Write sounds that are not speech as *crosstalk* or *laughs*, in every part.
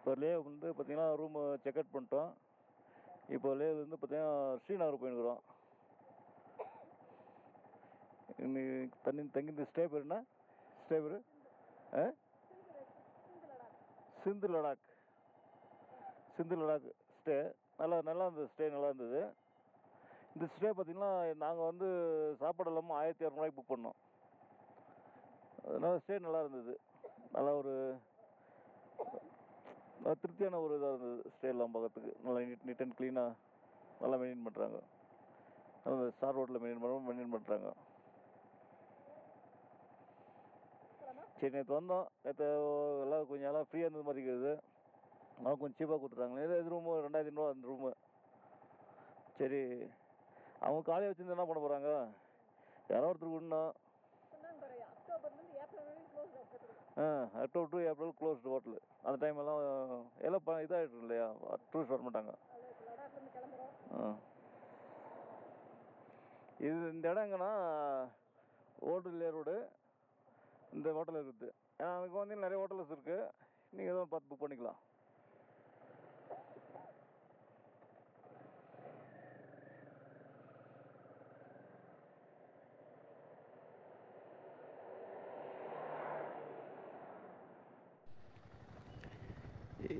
இப்போ லே வந்து பார்த்தீங்கன்னா ரூமு செக் பண்ணிட்டோம். இப்போ லேலேருந்து பார்த்தீங்கன்னா ஸ்ரீநகர் போயிருக்கிறோம். இன்னைக்கு தண்ணி தங்கி ஸ்டே பேர் என்ன? ஸ்டே பேர்? சிந்து லடாக். சிந்து லடாக் ஸ்டே நல்லா நல்லா இருந்தது ஸ்டே நல்லா இருந்தது. இந்த ஸ்டே பார்த்தீங்கன்னா நாங்கள் வந்து சாப்பாடு இல்லாமல் ஆயிரத்தி இரநூறுவாய்க்கு புக் பண்ணோம். அதனால் ஸ்டே நல்லா இருந்தது. நல்லா ஒரு திருப்தியான ஒரு இதாக இருந்தது. ஸ்டே எல்லாம் பார்க்கறதுக்கு. நல்லா நீட் நீட் அண்ட் க்ளீனாக நல்லா மெயின்டைன் பண்ணுறாங்க அந்த ஸ்டார் ரோட்டில் மெயின்டைன் பண்ண மெயின்டைன் பண்ணுறாங்க சரி நேற்று வந்தோம். நேற்று எல்லாம் கொஞ்சம் எல்லாம் ஃப்ரீயாக இருந்தது மாதிரி இருக்குது. அவங்க கொஞ்சம் சீப்பாக கொடுத்துட்டாங்க. இது ரூமு ரெண்டாயிரத்தி ஐநூறுவா அந்த ரூமு சரி அவங்க காலையை வச்சுருந்து என்ன பண்ண போகிறாங்க யாரோ ஒருத்தர் விடணும் ஆ October to April closed hotel அந்த டைம் எல்லாம் எல்லாம் ப இதாகிட்டு இல்லையா? டூரிஸ்ட் வர மாட்டாங்க. ஆ. இது இந்த இடம் எங்கன்னா ஓட்டல் ரோடு இந்த ஹோட்டல் இருக்குது. ஏன்னா அதுக்கு வந்து நிறைய ஹோட்டல்ஸ் இருக்குது நீங்கள் எதுவும் பார்த்து புக் பண்ணிக்கலாம்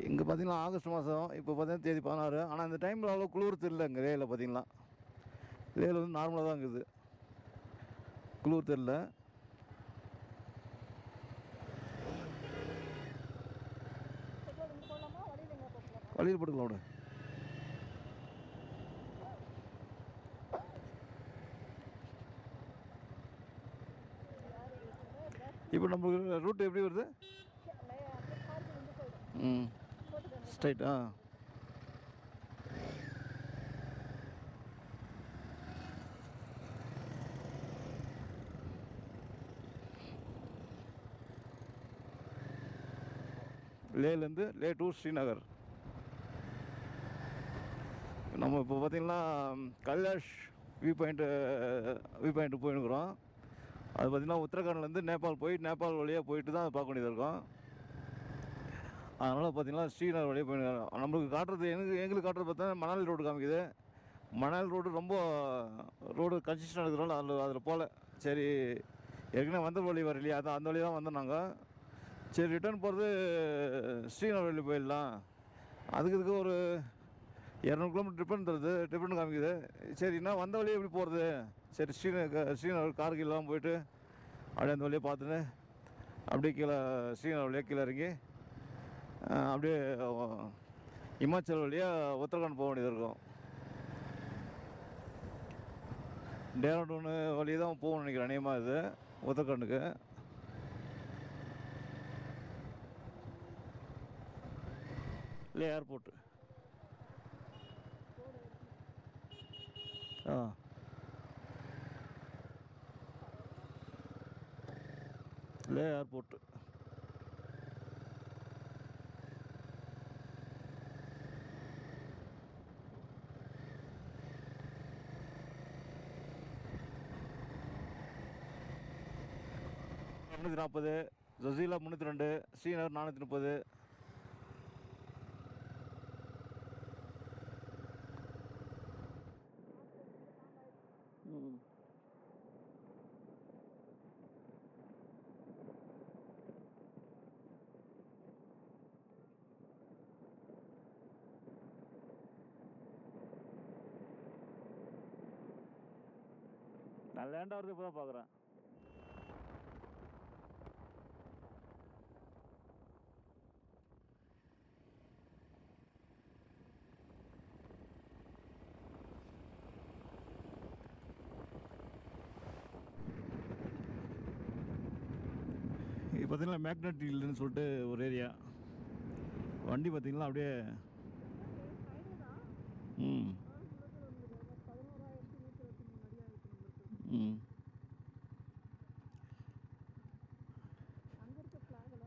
இங்கே பார்த்தீங்கன்னா ஆகஸ்ட் மாதம் இப்போ பார்த்தீங்கன்னா தேதி பதினாறு. ஆனால் இந்த டைமில் அவ்வளோ குளிர் தெரியல இங்கே லேயில் பார்த்தீங்கன்னா லேயில் வந்து நார்மலாக தான் இருக்குது. குளிர் போடலாமா வழியில் போட்டுக்கலாம் விடு. இப்போ நம்மளுக்கு ரூட் எப்படி வருது? ம். ஸ்ட்ரைட் ஆ uh. லேலேருந்து லே டு ஸ்ரீநகர். நம்ம இப்போ பார்த்திங்கன்னா Kailash view point view point போயிருக்கிறோம். அது பார்த்திங்கன்னா உத்தரகாண்ட்லேருந்து நேபாள் போய் நேபாள் வழியாக போயிட்டு தான் பார்க்க வேண்டியது இருக்கும். அதனால் பார்த்தீங்கன்னா ஸ்ரீநகர் வழியாக போயிருக்காங்க. நம்மளுக்கு காட்டுறது எனக்கு எங்களுக்கு காட்டுறது பார்த்தா மணாலி ரோடு காமிக்குது. மணாலி ரோடு ரொம்ப ரோடு கன்ஸ்ட்ரக்ஷன் இருக்கிறனால அதில் அதில் போகல சரி ஏற்கனவே வந்த வழி வர இல்லையா? அதான் அந்த வழி தான் வந்தோம் நாங்கள் சரி ரிட்டர்ன் போகிறது ஸ்ரீநகர் வழி போயிடலாம். அதுக்கு இதுக்கு ஒரு இரநூறு கிலோமீட்டர் டிஃபன் தருது. டிஃபன் காமிக்குது. சரி என்ன வந்த வழியே எப்படி போகிறது சரி ஸ்ரீநகர் ஸ்ரீநகர் கார்கில்லாம் போயிட்டு அப்படியே அந்த வழியை பார்த்துன்னு அப்படியே கீழே ஸ்ரீநகர் வழியாக கீழே இறங்கி அப்படியே இமாச்சல் வழியாக உத்தரகாண்ட் போக வேண்டியது இருக்கும். டேராடூனு வழி தான் போகணும்னு நினைக்கிறேன் அநேகமாக இது உத்தரகாண்டுக்கு. இல்லை ஏர்போர்ட்டு ஆ. லே ஏர்போர்ட்டு முந்நூற்றி நாற்பது ஜசீலா முந்நூற்றி ரெண்டு ஸ்ரீநகர் நானூற்றி முப்பது. நான் லேண்ட் இப்போ தான் பார்க்குறேன் பார்த்தீங்கன்னா மேக்னட் ஹில்லுன்னு சொல்லிட்டு ஒரு ஏரியா. வண்டி பார்த்தீங்கன்னா அப்படியே. ம் பதினோராயிரத்தி நூற்றி இருபத்தி மூணு அடியாக இருக்கு நம்மளுக்கு ம் அங்கே இருக்க ஃப்ளாகில்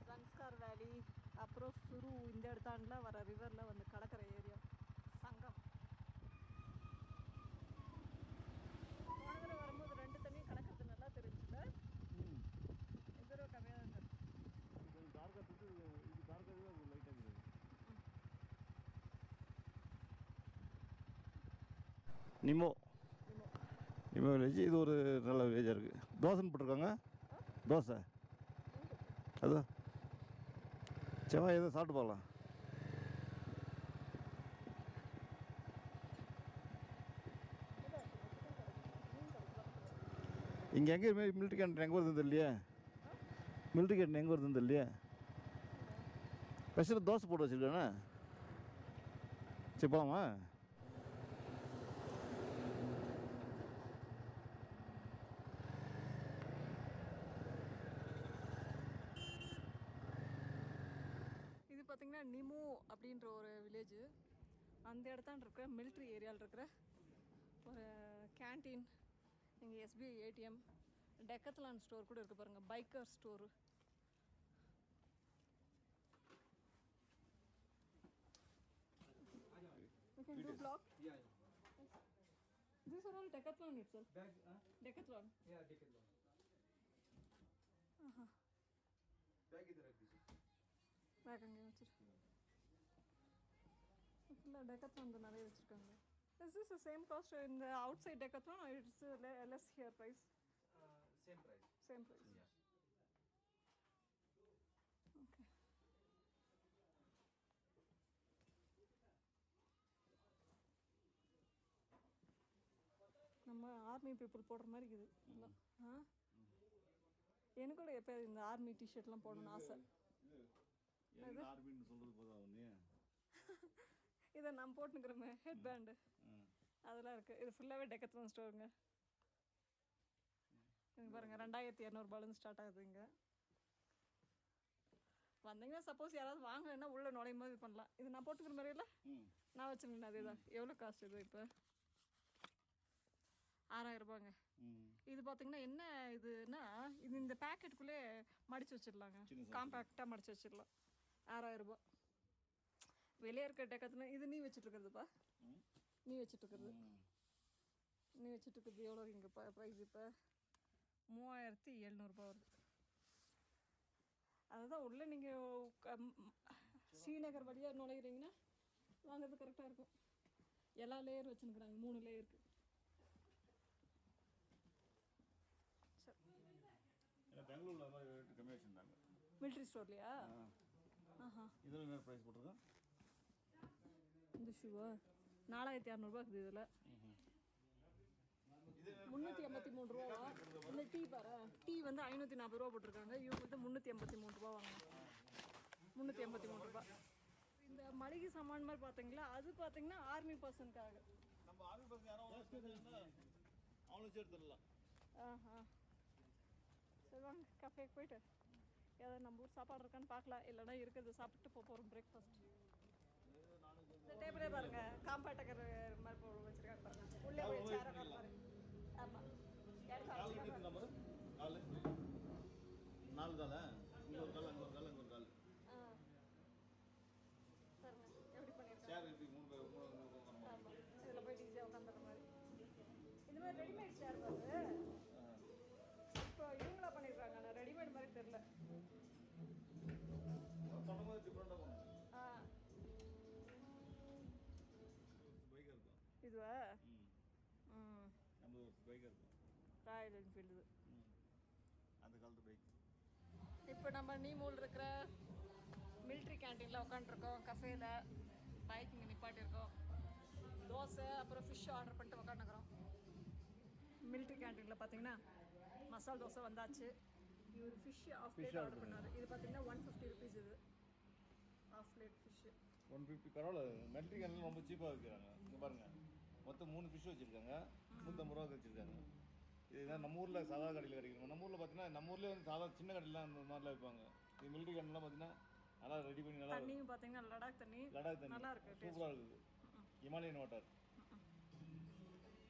சன்ஸ்கார் வேலி அப்புறம் சுரு இந்த இடத்தாண்ட உத்தராகண்டில் வர ரிவரில் வந்து கலக்கிற ஏரியா சங்கம். போன தடவை வரும்போது ரெண்டு தண்ணியும் கலக்கிறது நல்லா தெரிஞ்சுல தடவை கம்மியாக தான் நிமோ. நிமோ. வில்லேஜ் இது ஒரு நல்ல வில்லேஜாக இருக்குது தோசைன்னு போட்டிருக்காங்க. தோசை. அதோ. செவ்வாய் எதுவும் சாப்பிட்டு போகலாம்? இங்கே எங்கே மில்ட்ரி கேன்டீன் எங்கே வருதுன்னு தெரியலையே? மில்ட்ரி கேன்டீன் எங்கே வருதுன்னு தெரியலையே? ஸ்பெஷல் தோசை போட்டு வச்சுருக்கானே. சரி போகலாமா இது பார்த்தீங்கன்னா நிமோ அப்படின்ற ஒரு வில்லேஜ் அடுத்தான் இருக்கிற மிலிட்ரி ஏரியாவில் இருக்கிற ஒரு கேன்டீன் இங்கே எஸ்பிஐ ஏடிஎம் டெக்கத்லான் ஸ்டோர் கூட இருக்குது பாருங்கள் biker store We can do block? Yeah, yeah. Yes. These are all Decathlon itself. Bag, huh? Decathlon. Yeah, Decathlon. Uh-huh. Bag is like this. Bag and give it. வச்சிரு ஃபுல்லாக Decathlon நிறைய வச்சுருக்காங்க. Is this same cost இந்த outside Decathlon it's less here price same price. Same price. Okay நம்ம army people போடுற மாதிரி இருக்குது. ஆ? எனக்கு கூட எப்போ இந்த ஆர்மி டிஷர்ட்லாம் போடணும்னு ஆசை. ஆர்மின்னு சொல்கிறது போதும் *laughs* இதை நான் போட்டுக்கிறோமே ஹெட் பேண்டு அதெல்லாம் இருக்குது இது ஃபுல்லாகவே டெக்கத்லான் ஸ்டோருங்க இங்க பாருங்க ரெண்டாயிரத்தி இரநூறுபாலேருந்து ஸ்டார்ட் ஆகுது இங்கே. வந்தீங்கன்னா சப்போஸ் யாராவது வாங்கலைன்னா உள்ளே நுழையும் போது பண்ணலாம். இது நான் போட்டுக்கிற மாதிரி இல்லை? நான் வச்சுருக்கேன் அதே தான். எவ்வளோ காஸ்ட் இது இப்போ? ஆறாயிரம் ரூபாங்க. இது பார்த்தீங்கன்னா என்ன இதுன்னா இது இந்த பேக்கெட்டுக்குள்ளே மடிச்சு வச்சிடலாங்க. காம்பேக்டாக மடிச்சு வச்சிடலாம். ஆறாயிரம் ரூபாய். வெளியே இருக்க டெக்கத்துல இது நீ வச்சுட்டு இருக்கிறதுப்பா நீ வச்சுட்டு இருக்கிறது நீ வச்சுட்டு இருக்கிறது எவ்வளோ இங்கே ப்ரைஸ் இப்போ? மூவாயிரத்தி எழுநூறுபா வருது. அதுதான் உள்ளே நீங்கள் ஸ்ரீநகர் வழியாக நுழையிறீங்கன்னா வாங்குறது கரெக்டாக இருக்கும். எல்லா லேயர் வச்சுருக்குறாங்க மூணு லேயருக்கு பெங்களூரில் மிலிட்ரி ஸ்டோர்லையா ஆஹா. இதில் என்ன ப்ரைஸ் போட்டிருக்கோம்? இந்த ஷூவா நாலாயிரத்தி அறநூறுபா இருக்குது இதில். இது முந்நூற்றி எண்பத்தி மூணு ரூபாவா இந்த டீ பாரு. டீ வந்து ஐநூற்றி நாற்பது ரூபா போட்டிருக்காங்க. இவங்க வந்து முந்நூற்றி எண்பத்தி மூணு ரூபா வாங்கணும் முந்நூற்றி எண்பத்தி மூணு ரூபா இந்த மளிகை சாமான் மாதிரி பார்த்தீங்களா? அது பார்த்தீங்கன்னா ஆர்மி பர்சனுக்காக நம்ம ஆர்மி பசங்க யாரோ அவங்களும் ஆஹா. சரி வாங்க கஃபேக்கு போயிட்டு. ஏதாவது நம்ம ஊர் சாப்பாடு இருக்கான்னு பார்க்கலாம். இல்லைன்னா இருக்கிறது சாப்பிட்டு போக போகிறோம் பிரேக்ஃபாஸ்ட் இந்த டேபிளே பாருங்க. காம்பாக்டர் மாதிரி போட்டு வச்சிருக்காங்க பாருங்க. உள்ளே போய் சேர பாருங்க ஆமாம் நாலு கால இங்கே ஒரு கால் அங்கே ஒரு கால் அங்கே ஒரு கால் ஆ பாருங்க எப்படி பண்ணியிருக்காங்க சேர் எப்படி மூணு பேர் மூணு மூணு உட்காரணும். ஆமாம் இதில் போய் ஈஸியாக உட்காந்துற மாதிரி இந்த மாதிரி ரெடிமேட் சேர் வருது இப்போ இவங்களா பண்ணியிருக்காங்க ஆனால் ரெடிமேட் மாதிரி தெரில பண்ணும்போது டிஃப்ரெண்ட்டாக பண்ணும் ஆ பைக்காக இருக்கும் இதுவா ம் நம்ம பைக்காக இருக்கும் ராயல் என்ஃபீல்டு அந்த காலத்து பைக் இப்போ நம்ம நீமூல் இருக்கிற மிலிட்ரி கேன்டீனில் உட்காந்துருக்கோம் கஃபேல பைக் இங்கே நிப்பாட்டியிருக்கோம் தோசை அப்புறம் ஃபிஷ் ஆர்டர் பண்ணிட்டு உட்காந்துக்கிறோம் மிலிட்ரி கேன்டீனில் பார்த்தீங்கன்னா மசால் தோசை வந்தாச்சு இவர் ஃபிஷ் ஆஃப் பிளேட் ஆர்டர் பண்ணாரு இது பார்த்தீங்கன்னா ஒன் ஃபிஃப்டி ருபீஸ் இது half plate fish one fifty பரவாயில்ல மெட்ரி கேன்லாம் ரொம்ப சீப்பாக விற்கிறாங்க இங்கே பாருங்க மொத்தம் மூணு ஃபிஷ் வச்சுருக்காங்க. நூற்றம்பது ரூபா வச்சுருக்காங்க. இதுதான் நம்ம ஊரில் சாதா கடையில் கிடைக்கும். நம்ம ஊரில் பார்த்தீங்கன்னா நம்ம ஊர்லேயே வந்து சாதா சின்ன கடையிலாம் அந்த மாதிரிலாம் வைப்பாங்க. இது மிலிட்ரி கடைலாம் பார்த்தீங்கன்னா நல்லா ரெடி பண்ணி நல்லா தண்ணி பார்த்தீங்கன்னா லடாக் தண்ணி லடாக் தண்ணி. நல்லா இருக்குது. சூப்பராக இருக்குது ஹிமாலயன் வாட்டர்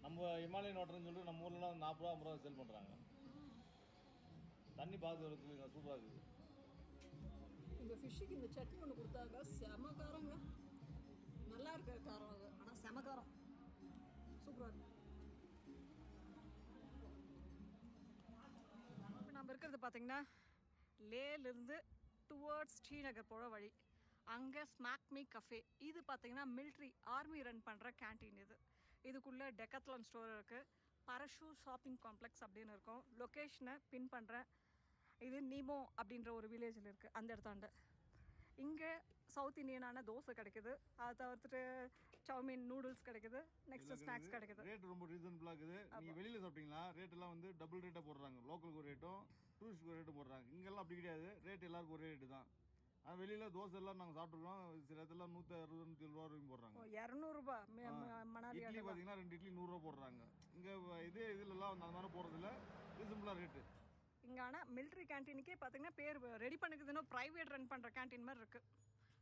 நம்ம ஹிமாலயன் வாட்டர்னு சொல்லிட்டு நம்ம ஊர்லலாம் நாற்பது ரூபா ஐம்பது ரூபா சேல் பண்ணுறாங்க தண்ணி பார்க்குறதுக்கு சூப்பராக இருக்குது. இந்த ஃபிஷ்ஷுக்கு இந்த சட்னி ஒன்று கொடுத்தாங்க செம காரங்க. நல்லா இருக்க காரம் அது. ஆனால் செம காரம். சூப்பர் இப்போ நம்ம இருக்கிறது பார்த்தீங்கன்னா லேலேருந்து டுவர்ட்ஸ் ஸ்ரீநகர் போகிற வழி. அங்கே ஸ்மாக் மீ கஃபே இது பார்த்தீங்கன்னா மில்ட்ரி ஆர்மி ரன் பண்ணுற கேண்டீன் இது. இதுக்குள்ளே டெக்கத்லான் ஸ்டோர் இருக்குது பரஷூ ஷாப்பிங் காம்ப்ளெக்ஸ் அப்படின்னு இருக்கும். லொக்கேஷனை பின் பண்ணுறேன் இது நீமோ அப்படின்ற ஒரு வில்லேஜில் இருக்குது அந்த இடத்தாண்ட இங்கே சவுத் இந்தியனான தோசை கிடைக்குது. அதை தவிர்த்துட்டு சௌமீன் நூடுல்ஸ் கிடைக்குது. நெக்ஸ்ட் ஸ்நாக்ஸ் கிடைக்குது. ரேட் ரொம்ப ரீசனபிளாக இருக்குது. நீங்கள் வெளியில் சாப்பிட்டீங்களா? ரேட் எல்லாம் வந்து டபுள் ரேட்டாக போடுறாங்க. லோக்கலுக்கு ஒரு ரேட்டும் டூரிஸ்ட்டுக்கு ஒரு ரேட்டும் போடுறாங்க. இங்கெல்லாம் அப்படி கிடையாது. ரேட் எல்லாருக்கும் ஒரே ரேட்டு தான். ஆனால் வெளியில் தோசை எல்லாம் நாங்கள் சாப்பிட்ருக்கோம் சில இடத்துல நூற்றி அறுபது நூற்றி ரூபா வரைக்கும் போடுறாங்க. இரநூறுபா. இட்லி. பார்த்தீங்கன்னா ரெண்டு இட்லி நூறுரூவா போடுறாங்க. இங்கே இதே இதுலலாம் அந்த மாதிரி போடுறதில்ல. ரீசனபிளாக ரேட்டு இங்கே ஆனால் மிலிட்ரி கேன்டீனுக்கே பார்த்தீங்கன்னா பேர் ரெடி பண்ணுக்குதுன்னு ப்ரைவேட் ரன் பண்ணுற கேன்டீன் மாதிரி இருக்குது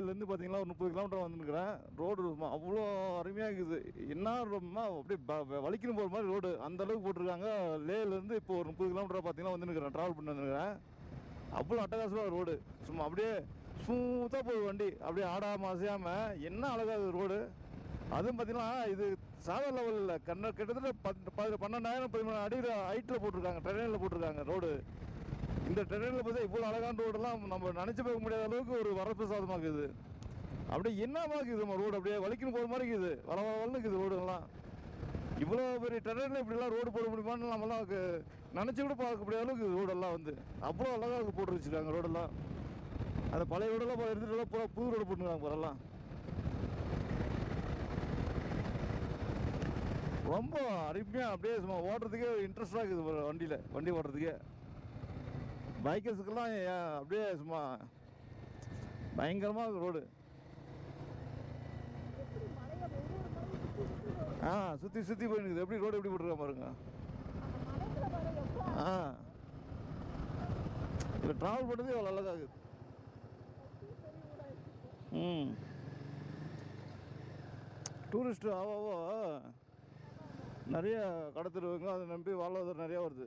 லேலேருந்து பார்த்தீங்கன்னா ஒரு முப்பது கிலோமீட்டர் வந்துருக்கிறேன் ரோடு அவ்வளோ அருமையாக இருக்குது. என்ன ரொம்ப அப்படியே வலிக்கணும் போகிற மாதிரி ரோடு அந்த அளவுக்கு போட்டிருக்காங்க. லேலேருந்து இப்போ ஒரு முப்பது கிலோமீட்டர் பார்த்தீங்கன்னா வந்துருக்கிறேன் ட்ராவல் பண்ணி வந்துருக்கிறேன் அவ்வளோ அட்டகாசமாக ரோடு சும்மா அப்படியே ஸ்மூத்தாக போகுது வண்டி. அப்படியே ஆடாமல் அசையாமல் என்ன அழகாக ரோடு அதுவும் பார்த்தீங்கன்னா இது சாதா லெவலில் கண்ண கிட்டத்தட்ட பத்து பன்னெண்டாயிரம் பதிமூணு அடியில் ஹைட்டில் போட்டிருக்காங்க. ட்ரெயினில் போட்டிருக்காங்க ரோடு இந்த ட்ரெயினில் பார்த்தா இவ்வளோ அழகான ரோடெல்லாம் நம்ம நினச்சி பார்க்க முடியாத அளவுக்கு ஒரு வரப்பிரசாதமாக இருக்குது அப்படியே என்னமா இருக்குது நம்ம ரோடு அப்படியே வலிக்கின்னு போகிற மாதிரி இருக்குது. வள வள வளன்னு இருக்குது ரோடுலாம் இவ்வளோ பெரிய ட்ரெயினில் இப்படிலாம் ரோடு போட முடியுமான்னு நம்மலாம் நினச்சி கூட பார்க்க முடியாத அளவுக்கு ரோடெல்லாம் வந்து. அவ்வளோ அழகாக போட்டு வச்சுருக்காங்க ரோடெல்லாம் அந்த பழைய ரோடெல்லாம் போ- எடுத்துட்டு பூரா புது ரோடு போட்டுருக்காங்க பாரெல்லாம் ரொம்ப அருமையாக அப்படியே சும்மா ஓட்டுறதுக்கே இன்ட்ரெஸ்டாக இருக்குது வண்டியில். வண்டி ஓட்டுறதுக்கே பைக்கர்ஸுக்கெல்லாம் அப்படியே சும்மா பயங்கரமாக ரோடு. ஆ சுற்றி சுற்றி போயிருக்குது எப்படி ரோடு எப்படி போட்டுருக்க பாருங்க. ஆ. இப்போ ட்ராவல் பண்ணுறது எவ்வளோ அழகாக இருக்குது ம். டூரிஸ்ட்டு ஆவோ நிறைய கடத்திடுவாங்க அதை நம்பி வாழ்வாதாரம் நிறையா வருது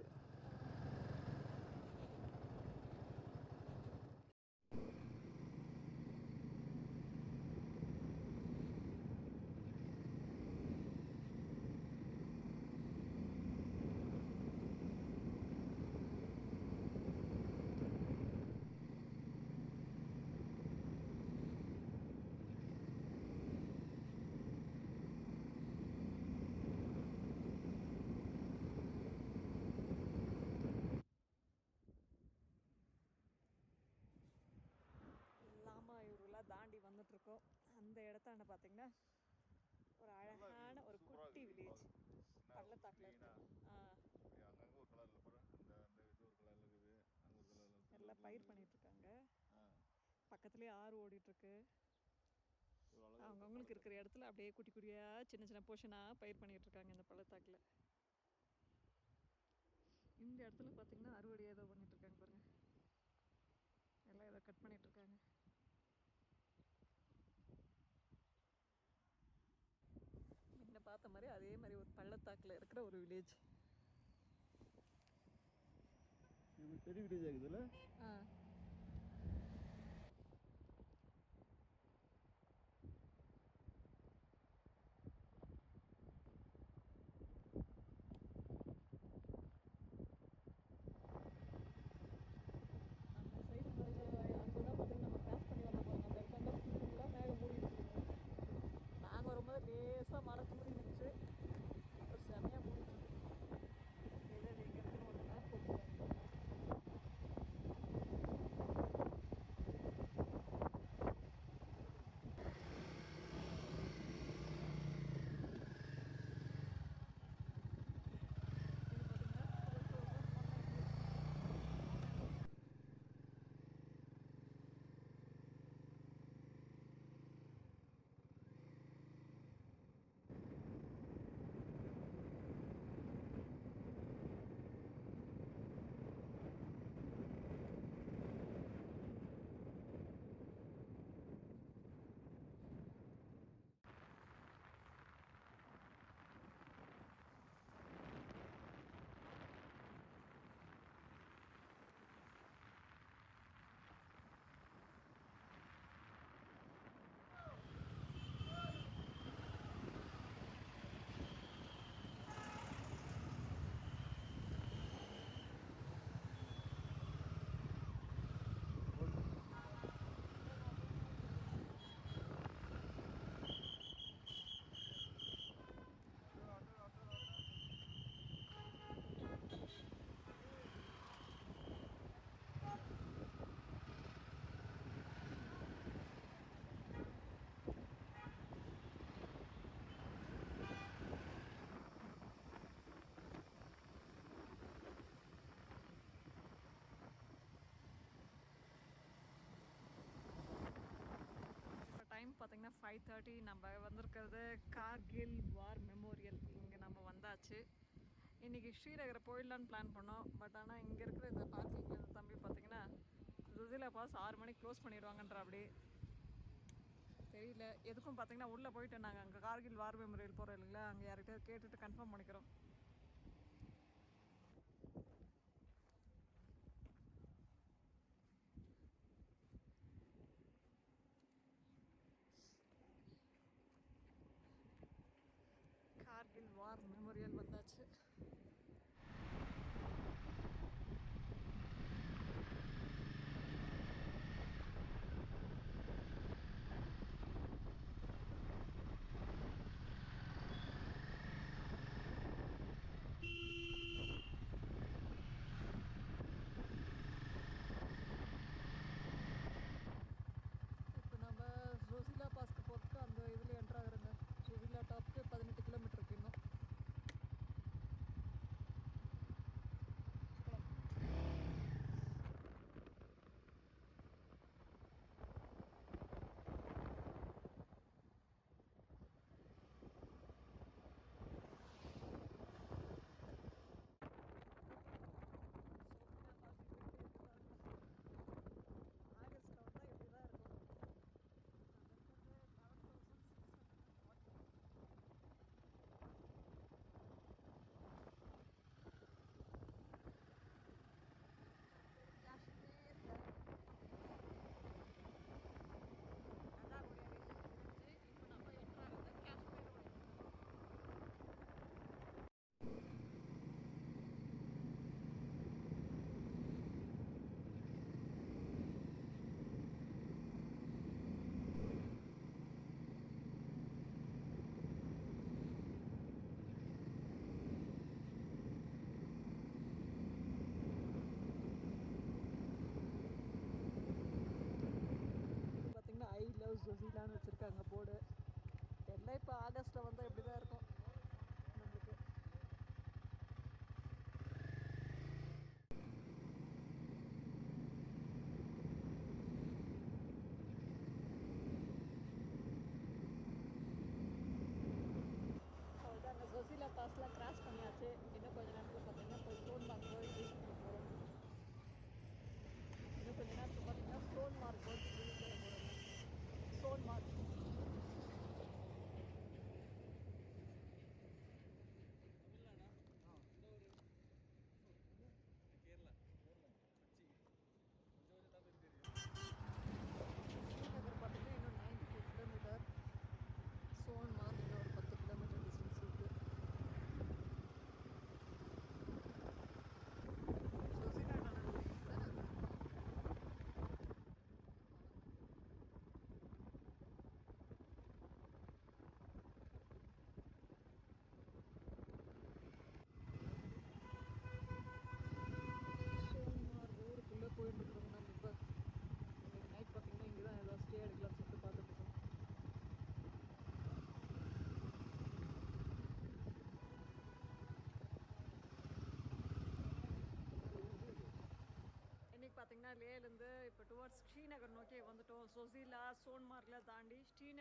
லாமாயூர்லாம் தாண்டி வந்துட்டு இருக்கோம் அந்த இடத்தாண்ட பார்த்தீங்கன்னா ஒரு அழகான ஒரு குட்டி வில்லேஜ் பள்ளத்தாக்கில் இருக்கு ஆ அங்கங்கே ஒரு கலரில் பாரு இந்த இந்த இது ஒரு கலரில் இருக்குது அங்கே ஒரு கலரில் எல்லாம் பயிர் பண்ணிட்டு இருக்காங்க ஆ பக்கத்துலேயே ஆறு ஓடிட்டு இருக்கு இவ்வளோ அழகாக அவங்கவுங்களுக்கு இருக்கிற இடத்துல அப்படியே குட்டி குட்டியாக சின்ன சின்ன போர்ஷனாக பயிர் பண்ணிட்டு இருக்காங்க இந்த பள்ளத்தாக்கில். இந்த இடத்துல பார்த்தீங்கன்னா அறுவடை ஏதோ பண்ணிட்டு இருக்காங்க பாருங்க. எல்லாம் ஏதோ கட் பண்ணிட்டு இருக்காங்க முன்ன பார்த்த மாதிரி அதே மாதிரி ஒரு பள்ளத்தாக்கில் இருக்கிற ஒரு வில்லேஜ் இது பெரிய வில்லேஜ் ஆகுதுல்ல ஆ. பார்த்தீங்கன்னா ஃபைவ் தேர்ட்டி நம்ம வந்திருக்கிறது கார்கில் வார் மெமோரியல். இங்கே நம்ம வந்தாச்சு. இன்றைக்கி ஸ்ரீநகரை போயிடலான்னு பிளான் பண்ணோம். பட் ஆனால் இங்கே இருக்கிற இந்த பார்க்கிங்கில் இந்த தம்பி பார்த்தீங்கன்னா ஜுசிலா பாஸ் ஆறு மணிக்கு க்ளோஸ் பண்ணிடுவாங்கன்ற அப்படி தெரியல. எதுக்கும் பார்த்தீங்கன்னா உள்ளே போயிட்டு நாங்கள் அங்கே கார்கில் வார் மெமோரியல் போகிறோம் இல்லைங்களா? அங்கே யார்கிட்ட கேட்டுட்டு கன்ஃபார்ம் பண்ணிக்கிறோம்.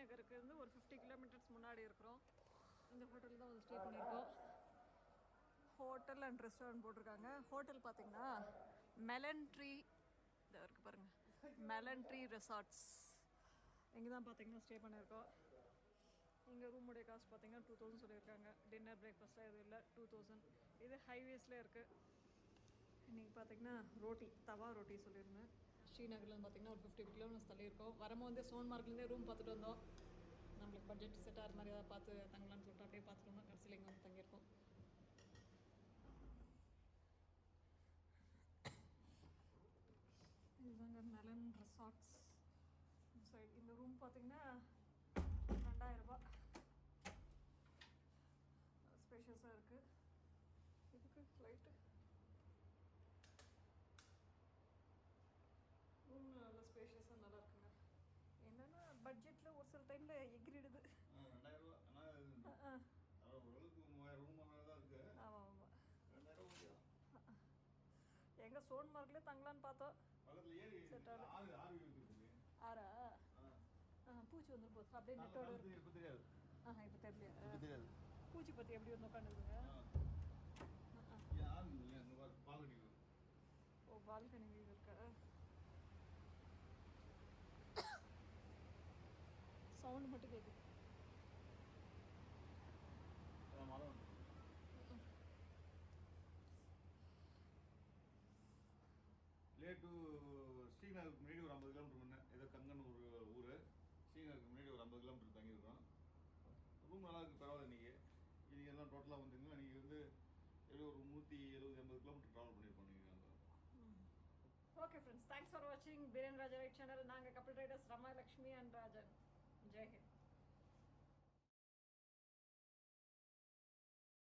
நகருக்கு இருந்து ஒரு ஃபிஃப்டி கிலோமீட்டர்ஸ் முன்னாடி இருக்கிறோம். இந்த ஹோட்டலில் தான் வந்து ஸ்டே பண்ணியிருக்கோம். ஹோட்டல் அண்ட் ரெஸ்டாரண்ட் போட்டிருக்காங்க. ஹோட்டல் பார்த்தீங்கன்னா மெலன் ட்ரீ இதாக இருக்குது பாருங்கள் மெலன் ட்ரீ ரெசார்ட்ஸ் இங்கே தான் பார்த்தீங்கன்னா ஸ்டே பண்ணியிருக்கோம். இங்கே ரூமுடைய காசு பார்த்தீங்கன்னா டூ தௌசண்ட் சொல்லியிருக்காங்க. டின்னர் பிரேக்ஃபாஸ்ட்லாம் எதுவும் இல்லை. டூ தௌசண்ட் இது ஹைவேஸில் இருக்குது இன்றைக்கி பார்த்தீங்கன்னா ரோட்டி தவா ரோட்டி சொல்லியிருந்தேன். ஸ்ரீநகர்லேருந்து பார்த்தீங்கன்னா ஒரு ஃபிஃப்டி கிலோமீட்டர்ஸ் தள்ளியிருக்கோம் வரும்போது சோன்மார்க்லேருந்தே ரூம் பார்த்துட்டு வந்தோம். நம்மளுக்கு பட்ஜெட் செட் ஆகிற மாதிரி ஏதாவது பார்த்து தங்கலாம்னு சொல்லிட்டு அப்படியே பார்த்துட்டு வந்தோம். கடைசியில் இங்கே வந்து தங்கியிருக்கோம். இதுதாங்க மெலன் ரெசார்ட்ஸ் சைடு இந்த ரூம் பார்த்திங்கன்னா ரெண்டாயிரம் ரூபாய் ஸ்பேஷியஸாக இருக்குது இதுக்கு ஃப்ளைட்டு ரூம் நல்லா ஸ்பேஷியஸாக நல்லா இருக்குங்க என்னன்னா பட்ஜெட்டில் ஒரு சில டைமில் எகிரிடுது. ஆமாம் ஆமாம். எங்கே சோன் மார்க்லேயே தங்கலான்னு பார்த்தோம். ஆறு பூச்சி வந்துரும் போது அப்படியே நெட்டோட இப்போ தெரியாது. இப்போ தெரியல பூச்சி பற்றி எப்படி வந்து உட்காந்துருக்குங்க ஓ பால்கனி வீடு இருக்கா? சவுண்ட் மட்டும் கேட்குது மழை வந்து லே டு ஸ்ரீநகருக்கு முன்னாடி ஒரு ஐம்பது கிலோமீட்டர் முன்ன ஏதோ கங்கன் ஒரு ஊர். ஸ்ரீநகருக்கு முன்னாடி ஒரு ஐம்பது கிலோமீட்டர் தங்கியிருக்கோம் ரூம் நல்லா இருக்கு பரவாயில்ல இன்னைக்கு. இன்னைக்கு எல்லாம் டோட்டலாக வந்தீங்கன்னா நீங்கள் வந்து எப்படி ஒரு நூற்றி எழுபது எண்பது கிலோமீட்டர் ட்ராவல் பண்ணியிருப்போம் நீங்கள் ஓகே ஃப்ரெண்ட்ஸ் தேங்க்ஸ் ஃபார் வாட்சிங் பீரன் ராஜா ரைட் சேனல். நாங்கள் கபில் ரைடர்ஸ் ரமா லக்ஷ்மி அண்ட் ராஜன் जय हिंद